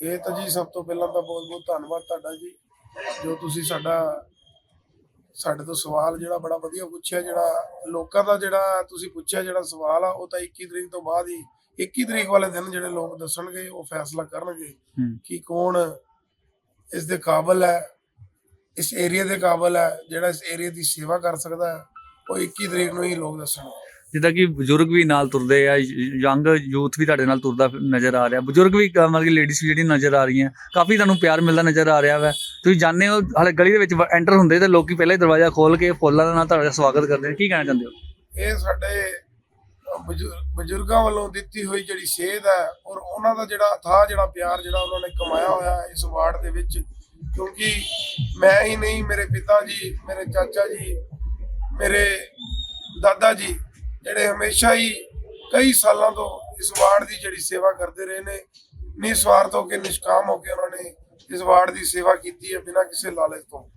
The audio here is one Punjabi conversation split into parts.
ਇਹ ਤਾਂ ਜੀ ਸਭ ਤੋਂ ਪਹਿਲਾਂ ਤਾਂ ਬਹੁਤ ਬਹੁਤ ਧੰਨਵਾਦ ਤੁਹਾਡਾ ਜੀ ਜੋ ਤੁਸੀਂ ਸਾਡਾ ਸਾਡੇ ਤੋਂ ਸਵਾਲ ਜਿਹੜਾ ਬੜਾ ਵਧੀਆ ਪੁੱਛਿਆ ਜਿਹੜਾ ਲੋਕਾਂ ਦਾ ਜਿਹੜਾ ਤੁਸੀਂ ਪੁੱਛਿਆ ਜਿਹੜਾ ਸਵਾਲ ਆ ਉਹ ਤਾਂ 21 ਤਰੀਕ ਤੋਂ ਬਾਅਦ ਹੀ 21 ਤਰੀਕ ਵਾਲੇ ਦਿਨ ਜਿਹੜੇ ਲੋਕ ਦੱਸਣਗੇ ਉਹ ਫੈਸਲਾ ਕਰਨਗੇ ਕਿ ਕੌਣ ਇਸ ਦੇ ਕਾਬਲ ਹੈ ਇਸ ਏਰੀਆ ਦੇ ਕਾਬਲ ਹੈ ਜਿਹੜਾ ਇਸ ਏਰੀਆ ਦੀ ਸੇਵਾ ਕਰ ਸਕਦਾ ਹੈ ਉਹ 21 ਤਰੀਕ ਨੂੰ ਹੀ ਲੋਕ ਦੱਸਣਗੇ। ਜਿੱਦਾਂ ਕਿ ਬਜ਼ੁਰਗ ਵੀ ਨਾਲ ਤੁਰਦੇ ਆ ਯੰਗ ਯੂਥ ਵੀ ਤੁਹਾਡੇ ਨਾਲ ਤੁਰਦਾ ਨਜ਼ਰ ਆ ਰਿਹਾ। ਬਜ਼ੁਰਗ ਵੀ ਮਤਲਬ ਕਿ ਲੇਡੀਜ਼ ਵੀ ਜਿਹੜੀ ਨਜ਼ਰ ਆ ਰਹੀਆਂ। ਕਾਫੀ ਤੁਹਾਨੂੰ ਪਿਆਰ ਮਿਲਦਾ ਨਜ਼ਰ ਆ ਰਿਹਾ ਵਾ। ਤੁਸੀਂ ਜਾਣਦੇ ਹੋ, ਹਾਲੇ ਗਲੀ ਦੇ ਵਿੱਚ ਐਂਟਰ ਹੁੰਦੇ ਤੇ ਲੋਕੀ ਪਹਿਲਾਂ ਹੀ ਦਰਵਾਜ਼ਾ ਖੋਲ ਕੇ ਫੁੱਲਾਂ ਦੇ ਨਾਲ ਤੁਹਾਡਾ ਸਵਾਗਤ ਕਰਦੇ ਨੇ। ਕੀ ਕਹਿਣਾ ਚਾਹੁੰਦੇ ਹੋ? ਇਹ ਸਾਡੇ ਬਜ਼ੁਰ- ਬਜ਼ੁਰਗਾਂ ਵੱਲੋਂ ਦਿੱਤੀ ਹੋਈ ਜਿਹੜੀ ਸੇਧ ਹੈ, ਔਰ ਉਹਨਾਂ ਦਾ ਜਿਹੜਾ ਅਥਾਹ ਜਿਹੜਾ ਪਿਆਰ ਜਿਹੜਾ ਉਹਨਾਂ ਨੇ ਕਮਾਇਆ ਹੋਇਆ ਇਸ ਵਾਰਡ ਦੇ ਵਿੱਚ, ਕਿਉਂਕਿ ਮੈਂ ਹੀ ਨਹੀਂ, ਮੇਰੇ ਪਿਤਾ ਜੀ, ਮੇਰੇ ਚਾਚਾ ਜੀ, ਮੇਰੇ ਦਾਦਾ ਜੀ ਜਿਹੜੇ ਹਮੇਸ਼ਾ ਹੀ ਕਈ ਸਾਲਾਂ ਤੋਂ ਇਸ ਵਾਰਡ ਦੀ ਜਿਹੜੀ ਸੇਵਾ ਕਰਦੇ ਰਹੇ ਨੇ ਨਿਸਵਾਰਥ ਹੋ ਕੇ ਨਿਸ਼ਕਾਮ ਹੋ ਕੇ ਉਹਨਾਂ ਨੇ ਇਸ ਵਾਰਡ ਦੀ ਸੇਵਾ ਕੀਤੀ ਹੈ ਬਿਨਾਂ ਕਿਸੇ ਲਾਲਚ ਤੋਂ।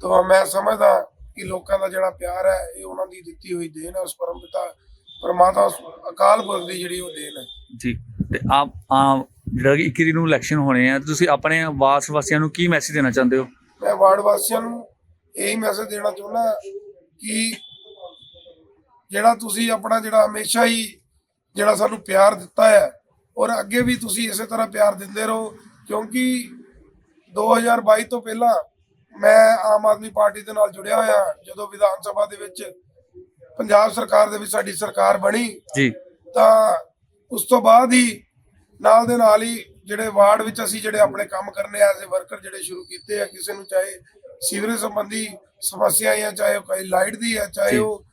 ਤਾਂ ਮੈਂ ਸਮਝਦਾ ਕਿ ਲੋਕਾਂ ਦਾ ਜਿਹੜਾ ਪਿਆਰ ਹੈ ਇਹ ਉਹਨਾਂ ਦੀ ਦਿੱਤੀ ਹੋਈ ਦੇਣ ਹੈ ਉਸ ਪਰਮ ਪਿਤਾ ਪਰਮਾਤਮਾ ਅਕਾਲ ਪੁਰਖ ਦੀ ਜਿਹੜੀ ਉਹ ਦੇਣ ਹੈ। ਜੀ ਤੇ ਆਪ ਆ ਜਿਹੜਾ ਕਿ 21 ਨੂੰ ਇਲੈਕਸ਼ਨ ਹੋਣੇ ਆ ਤੁਸੀਂ ਆਪਣੇ ਵਾਸ ਵਾਸੀਆਂ ਨੂੰ ਕੀ ਮੈਸੇਜ ਦੇਣਾ ਚਾਹੁੰਦੇ ਹੋ? ਮੈਂ ਵਾਰਡ ਵਾਸੀਆਂ ਨੂੰ ਇਹੀ ਮੈਸੇਜ ਦੇਣਾ ਚਾਹੁੰਦਾ ਕਿ ਜਿਹੜਾ ਤੁਸੀਂ ਆਪਣਾ ਜਿਹੜਾ ਹਮੇਸ਼ਾ ਹੀ ਜਿਹੜਾ ਸਾਨੂੰ ਪਿਆਰ ਦਿੱਤਾ ਹੈ ਔਰ ਅੱਗੇ ਵੀ ਤੁਸੀਂ ਇਸੇ ਤਰ੍ਹਾਂ ਪਿਆਰ ਦਿੰਦੇ ਰਹੋ ਕਿਉਂਕਿ 2022 ਤੋਂ ਪਹਿਲਾਂ ਮੈਂ ਆਮ ਆਦਮੀ ਪਾਰਟੀ ਦੇ ਨਾਲ ਜੁੜਿਆ ਹੋਇਆ ਜਦੋਂ ਵਿਧਾਨ ਸਭਾ ਦੇ ਵਿੱਚ ਪੰਜਾਬ ਸਰਕਾਰ ਦੇ ਵਿੱਚ ਸਾਡੀ ਸਰਕਾਰ ਬਣੀ ਜੀ ਤਾਂ ਉਸ ਤੋਂ ਬਾਅਦ ਹੀ ਨਾਲ ਦੇ ਨਾਲ ਹੀ ਜਿਹੜੇ ਵਾਰਡ ਵਿੱਚ ਅਸੀਂ ਜਿਹੜੇ ਆਪਣੇ ਕੰਮ ਕਰਨੇ ਐਜ਼ ਅ ਵਰਕਰ ਜਿਹੜੇ ਸ਼ੁਰੂ ਕੀਤੇ ਆ ਕਿਸੇ ਨੂੰ ਚਾਹੇ ਸੀਵਰੇਜ ਸੰਬੰਧੀ ਸਮੱਸਿਆ ਜਾਂ ਚਾਹੇ ਕੋਈ ਲਾਈਟ ਦੀ ਹੈ ਚਾਹੇ। ਉਹ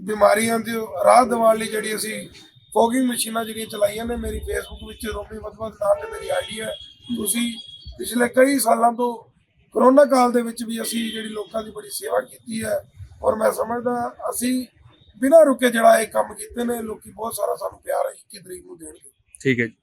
ਬਿਮਾਰੀਆਂ ਦੀ ਰਾਹਤ ਦਿਵਾਉਣ ਲਈ ਜਿਹੜੀ ਅਸੀਂ ਫੋਗਿੰਗ ਮਸ਼ੀਨਾਂ ਜਿਹੜੀਆਂ ਚਲਾਈਆਂ ਨੇ, ਮੇਰੀ ਫੇਸਬੁੱਕ ਵਿੱਚ ਰੋਮੀ ਮਤਵਤ ਨਾਂ ਤੇ ਮੇਰੀ ਆਈਡੀ ਹੈ। ਤੁਸੀਂ ਪਿਛਲੇ ਕਈ ਸਾਲਾਂ ਤੋਂ ਕਰੋਨਾ ਕਾਲ ਦੇ ਵਿੱਚ ਵੀ ਅਸੀਂ ਜਿਹੜੀ ਲੋਕਾਂ ਦੀ ਬੜੀ ਸੇਵਾ ਕੀਤੀ ਹੈ ਔਰ ਮੈਂ ਸਮਝਦਾ ਅਸੀਂ ਬਿਨਾਂ ਰੁਕੇ ਜਿਹੜਾ ਇਹ ਕੰਮ ਕੀਤੇ ਨੇ, ਲੋਕੀ ਬਹੁਤ ਸਾਰਾ ਸਾਨੂੰ ਪਿਆਰ ਹੈ 21 ਤਰੀਕ ਨੂੰ ਦੇਣਗੇ। ਠੀਕ ਹੈ ਜੀ।